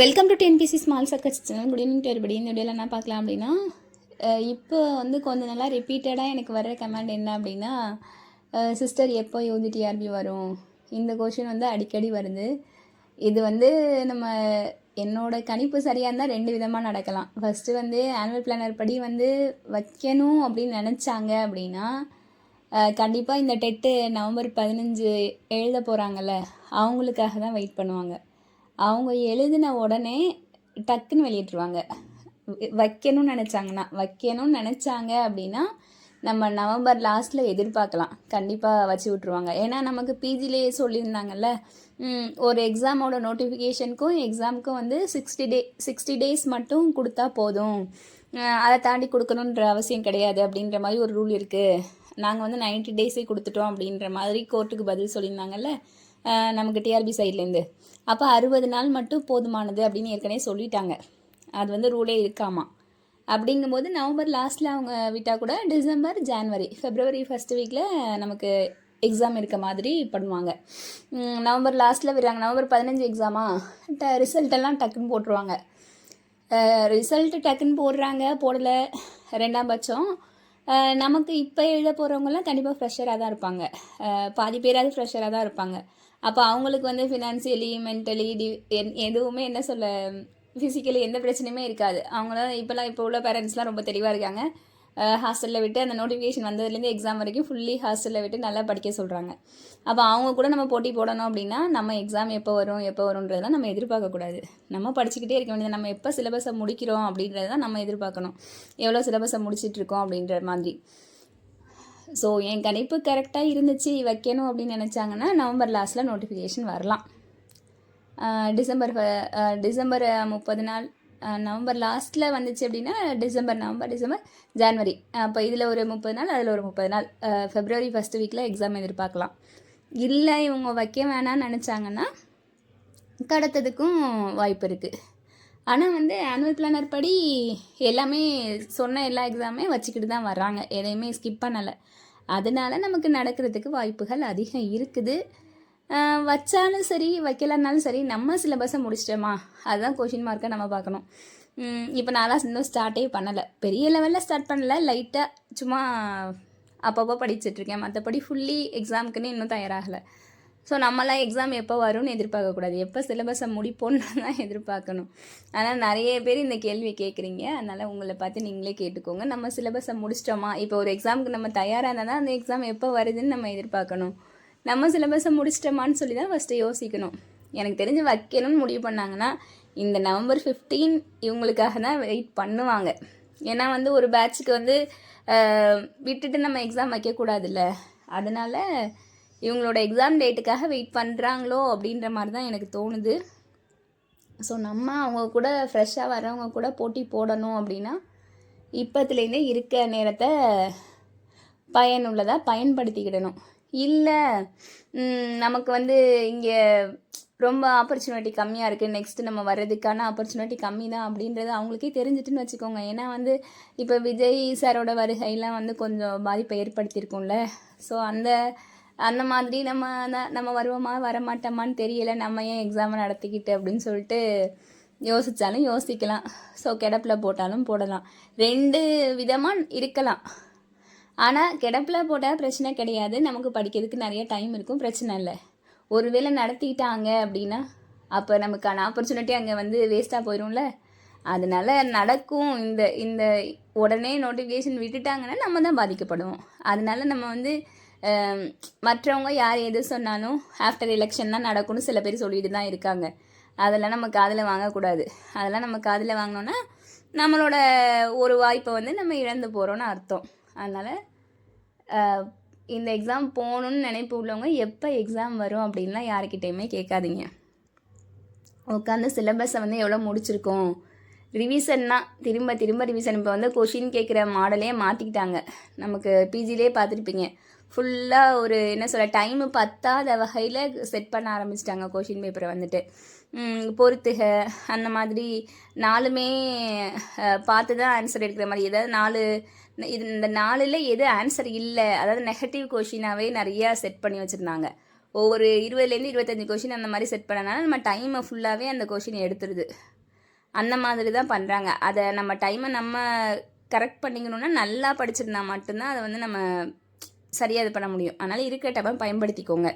Welcome to TNPSC small circus channel good evening to இந்த வீடியோவில் என்ன பார்க்கலாம் அப்படின்னா இப்போ வந்து கொஞ்ச நாளாக ரிப்பீட்டடாக எனக்கு வர்ற கமெண்ட் என்ன அப்படின்னா சிஸ்டர் எப்போ யூஜி டிஆர்பி வரும்? இந்த கொஷின் வந்து அடிக்கடி வருது. இது வந்து நம்ம என்னோட கணிப்பு சரியாக இருந்தால் ரெண்டு விதமாக நடக்கலாம். ஃபஸ்ட்டு வந்து ஆனுவல் பிளானர் படி வந்து வைக்கணும் அப்படின்னு நினச்சாங்க அப்படின்னா கண்டிப்பாக இந்த டெட்டு நவம்பர் பதினஞ்சு எழுத போகிறாங்கல்ல அவங்களுக்காக தான் வெயிட் பண்ணுவாங்க. அவங்க எழுதின உடனே டக்குன்னு வெளியிட்டுருவாங்க. வைக்கணும்னு நினச்சாங்கன்னா வைக்கணும்னு நினச்சாங்க அப்படின்னா நம்ம நவம்பர் லாஸ்ட்டில் எதிர்பார்க்கலாம். கண்டிப்பாக வச்சு விட்ருவாங்க ஏன்னா நமக்கு பிஜிலேயே சொல்லியிருந்தாங்கல்ல ஒரு எக்ஸாமோட நோட்டிஃபிகேஷனுக்கும் எக்ஸாமுக்கும் வந்து சிக்ஸ்டி டே சிக்ஸ்டி டேஸ் மட்டும் கொடுத்தா போதும். அதை தாண்டி கொடுக்கணுன்ற அவசியம் கிடையாது அப்படின்ற மாதிரி ஒரு ரூல் இருக்குது நாங்கள் வந்து 90 டேஸே கொடுத்துட்டோம் அப்படின்ற மாதிரி கோர்ட்டுக்கு பதில் சொல்லியிருந்தாங்கல்ல நமக்கு டிஆர்பி சைட்லேருந்து அப்போ அறுபது நாள் மட்டும் போதுமானது அப்படின்னு ஏற்கனவே சொல்லிட்டாங்க. அது வந்து ரூலே இருக்காமா? அப்படிங்கும்போது நவம்பர் லாஸ்ட்டில் அவங்க விட்டால் கூட டிசம்பர் ஜான்வரி ஃபெப்ரவரி ஃபஸ்ட் வீக்கில் நமக்கு எக்ஸாம் இருக்க மாதிரி பண்ணுவாங்க. நவம்பர் லாஸ்ட்டில் விடுறாங்க. நவம்பர் பதினஞ்சு எக்ஸாமா ட ரிசல்ட்டெல்லாம் டக்குன்னு போட்டுருவாங்க. ரிசல்ட்டு டக்குன்னு போடுறாங்க போடலை. ரெண்டாம் பட்சம் நமக்கு இப்போ எழுத போகிறவங்கலாம் கண்டிப்பாக ஃப்ரெஷராக தான் இருப்பாங்க. பாதி பேராவது ஃப்ரெஷராக தான் இருப்பாங்க. அப்போ அவங்களுக்கு வந்து ஃபினான்சியலி மென்டலி டி என் எதுவுமே என்ன சொல்ல ஃபிசிக்கலி எந்த பிரச்சனையுமே இருக்காது. அவங்களாம் இப்போலாம் இப்போ உள்ள பேரண்ட்ஸ்லாம் ரொம்ப தெளிவாக இருக்காங்க. ஹாஸ்டலில் விட்டு அந்த நோட்டிஃபிகேஷன் வந்ததுலேருந்து எக்ஸாம் வரைக்கும் ஃபுல்லி ஹாஸ்டலில் விட்டு நல்லா படிக்க சொல்கிறாங்க அப்போ அவங்க கூட நம்ம போட்டி போடணும் அப்படின்னா நம்ம எக்ஸாம் எப்போ வரும் எப்போ வரும்ன்றதெல்லாம் நம்ம எதிர்பார்க்கக்கூடாது நம்ம படிச்சுக்கிட்டே இருக்க வேண்டியது நம்ம எப்போ சிலபஸை முடிக்கிறோம் அப்படின்றத தான் நம்ம எதிர்பார்க்கணும். எவ்வளோ சிலபஸை முடிச்சிட்டு இருக்கோம் அப்படின்ற மாதிரி. ஸோ என் கணிப்பு கரெக்டாக இருந்துச்சு வைக்கணும் அப்படின்னு நினச்சாங்கன்னா நவம்பர் லாஸ்ட்டில் நோட்டிஃபிகேஷன் வரலாம். டிசம்பர் ஃப- டிசம்பர் முப்பது நாள் நவம்பர் லாஸ்ட்டில் வந்துச்சு அப்படின்னா டிசம்பர் நவம்பர் டிசம்பர் ஜான்வரி. அப்போ இதில் ஒரு முப்பது நாள் அதில் ஒரு முப்பது நாள். ஃபெப்ரவரி ஃபஸ்ட் வீக்கில் எக்ஸாம் எதிர்பார்க்கலாம். இல்லை இவங்க வைக்க வேணாம்னு நினச்சாங்கன்னா கடத்ததுக்கும் வாய்ப்பு இருக்குது ஆனால் வந்து ஆனுவல் பிளானர் படி எல்லாமே சொன்ன எல்லா எக்ஸாமே வச்சுக்கிட்டு தான் வர்றாங்க. எதையுமே ஸ்கிப் பண்ணலை. அதனால் நமக்கு நடக்கிறதுக்கு வாய்ப்புகள் அதிகம் இருக்குது. வச்சாலும் சரி வைக்கலனாலும் சரி நம்ம சிலபஸை முடிச்சிட்டோமா? அதுதான் கொஷின் மார்க்கை நம்ம பார்க்கணும். இப்போ நான்லாம் இன்னும் ஸ்டார்ட்டே பண்ணலை. பெரிய லெவலில் ஸ்டார்ட் பண்ணல. லைட்டாக சும்மா அப்பப்போ படிச்சுட்ருக்கேன் மற்றபடி ஃபுல்லி எக்ஸாமுக்குன்னு இன்னும் தயாராகலை. ஸோ நம்மளாம் எக்ஸாம் எப்போ வரும்னு எதிர்பார்க்கக்கூடாது. எப்போ சிலபஸை முடிப்போன்னு தான் எதிர்பார்க்கணும். ஆனால் நிறைய பேர் இந்த கேள்வி கேட்குறீங்க. அதனால் உங்களை பார்த்து நீங்களே கேட்டுக்கோங்க. நம்ம சிலபஸை முடிச்சிட்டோமா? இப்போ ஒரு எக்ஸாமுக்கு நம்ம தயாராக இருந்தால் தான் அந்த எக்ஸாம் எப்போ வருதுன்னு நம்ம எதிர்பார்க்கணும். நம்ம சிலபஸை முடிச்சிட்டோமான்னு சொல்லி தான் ஃபஸ்ட்டு யோசிக்கணும். எனக்கு தெரிஞ்சு வைக்கணும்னு முடிவு பண்ணாங்கன்னா இந்த நவம்பர் 15 இவங்களுக்காக தான் வெயிட் பண்ணுவாங்க. ஏன்னா வந்து ஒரு பேட்சுக்கு வந்து விட்டுட்டு நம்ம எக்ஸாம் வைக்கக்கூடாதுல்ல. அதனால் இவங்களோட எக்ஸாம் டேட்டுக்காக வெயிட் பண்ணுறாங்களோ அப்படின்ற மாதிரி தான் எனக்கு தோணுது. ஸோ நம்ம அவங்க கூட ஃப்ரெஷ்ஷாக வரவங்க கூட போட்டி போடணும் அப்படின்னா இப்போத்துலேருந்தே இருக்க நேரத்தை பயனுள்ளதாக பயன்படுத்திக்கிடணும். இல்லை நமக்கு வந்து இங்கே ரொம்ப ஆப்பர்ச்சுனிட்டி கம்மியாக இருக்குது நெக்ஸ்ட் நம்ம வர்றதுக்கான ஆப்பர்ச்சுனிட்டி கம்மி தான் அப்படின்றது அவங்களுக்கே தெரிஞ்சிட்டுன்னு வச்சுக்கோங்க. ஏன்னா வந்து இப்போ விஜய் சாரோட வருகையெல்லாம் வந்து கொஞ்சம் பாதிப்பை ஏற்படுத்தியிருக்கும்ல. ஸோ அந்த அந்த மாதிரி நம்ம நம்ம வருவோமா வரமாட்டோமான்னு தெரியல. நம்ம ஏன் எக்ஸாமை நடத்திக்கிட்டு அப்படின்னு சொல்லிட்டு யோசித்தாலும் யோசிக்கலாம். ஸோ கிடப்பில் போட்டாலும் போடலாம். ரெண்டு விதமாக இருக்கலாம். ஆனால் கிடப்பில் போட்டால் பிரச்சனை கிடையாது. நமக்கு படிக்கிறதுக்கு நிறைய டைம் இருக்கும். பிரச்சனை இல்லை. ஒருவேளை நடத்திட்டாங்க அப்படின்னா அப்போ நமக்கான ஆப்பர்ச்சுனிட்டி அங்கே வந்து வேஸ்ட்டாக போயிடும்ல அதனால நடக்கும். இந்த இந்த உடனே நோட்டிஃபிகேஷன் விட்டுட்டாங்கன்னா நம்ம தான் பாதிக்கப்படுவோம். அதனால நம்ம வந்து மற்றவங்க யார் எது சொன்னாலும் ஆஃப்டர் எலெக்ஷன் தான் நடக்கும்னு சில பேர் சொல்லிட்டு தான் இருக்காங்க. அதெல்லாம் நம்ம காதில் வாங்கக்கூடாது. அதெல்லாம் நம்ம காதில் வாங்கினோன்னா நம்மளோட ஒரு வாய்ப்பை வந்து நம்ம இழந்து போகிறோன்னு அர்த்தம். அதனால் இந்த எக்ஸாம் போகணுன்னு நினைப்பு உள்ளவங்க எப்போ எக்ஸாம் வரும் அப்படின்லாம் யாருக்கிட்டேயுமே கேட்காதீங்க. உட்காந்து சிலபஸை வந்து எவ்வளோ முடிச்சிருக்கோம். ரிவிஷன்னா திரும்ப திரும்ப ரிவிஷன் இப்போ வந்து கொஷின் கேட்குற மாடலே மாற்றிக்கிட்டாங்க நமக்கு பிஜிலே பார்த்துருப்பீங்க. ஃபுல்லாக ஒரு என்ன சொல்ல டைமு பத்தாத வகையில் செட் பண்ண ஆரம்பிச்சிட்டாங்க கொஷின் பேப்பரை வந்துட்டு. பொறுத்துக அந்த மாதிரி நாலுமே பார்த்து தான் ஆன்சர் எடுக்கிற மாதிரி ஏதாவது நாலு இது இந்த நாலில் எது ஆன்சர் இல்லை அதாவது நெகட்டிவ் கொஷினாகவே நிறையா செட் பண்ணி வச்சுருந்தாங்க. ஒவ்வொரு இருபதுலேருந்து இருபத்தஞ்சி கொஷின் அந்த மாதிரி செட் பண்ணனால நம்ம டைமை ஃபுல்லாகவே அந்த கொஷின் எடுத்துருது. அந்த மாதிரி தான் பண்ணுறாங்க அதை நம்ம டைமை நம்ம கரெக்ட் பண்ணிக்கணுன்னா நல்லா படிச்சிருந்தா மட்டும்தான் அதை வந்து நம்ம சரியாக இது பண்ண முடியும். அதனால் இருக்க பயன்படுத்திக்கோங்க.